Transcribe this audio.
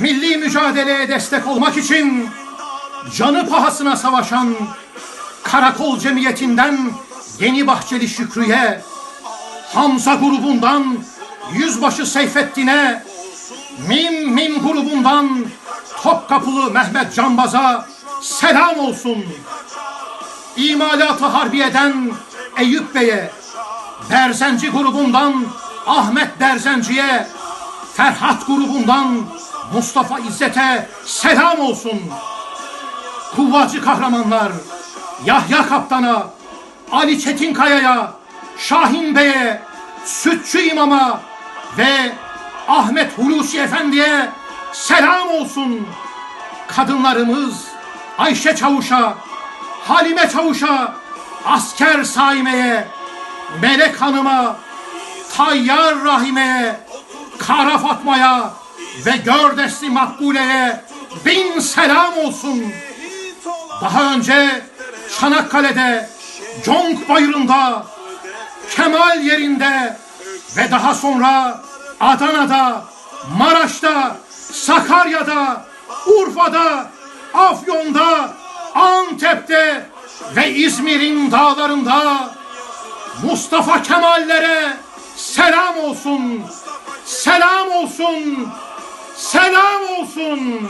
milli mücadeleye destek olmak için canı pahasına savaşan Karakol Cemiyeti'nden Yeni Bahçeli Şükrü'ye, Hamza grubundan Yüzbaşı Seyfettin'e, Mim Mim grubundan Topkapılı Mehmet Canbaz'a selam olsun. İmalatı Harbiye'den Eyüp Bey'e, Derzenci grubundan Ahmet Derzenci'ye, Ferhat grubundan Mustafa İzzet'e selam olsun. Kuvvacı kahramanlar, Yahya Kaptan'a, Ali Çetinkaya'ya, Şahin Bey'e, Sütçü İmam'a ve Ahmet Hulusi Efendi'ye selam olsun. Kadınlarımız Ayşe Çavuş'a, Halime Çavuş'a, Asker Saime'ye, Melek Hanım'a, Tayyar Rahime'ye, Kara Fatma'ya ve Gördesli Makbule'ye bin selam olsun. Daha önce Çanakkale'de, Conk Bayırı'nda, Kemal yerinde ve daha sonra Adana'da, Maraş'ta, Sakarya'da, Urfa'da, Afyon'da, Antep'te ve İzmir'in dağlarında Mustafa Kemal'lere selam olsun. Selam olsun. Selam olsun.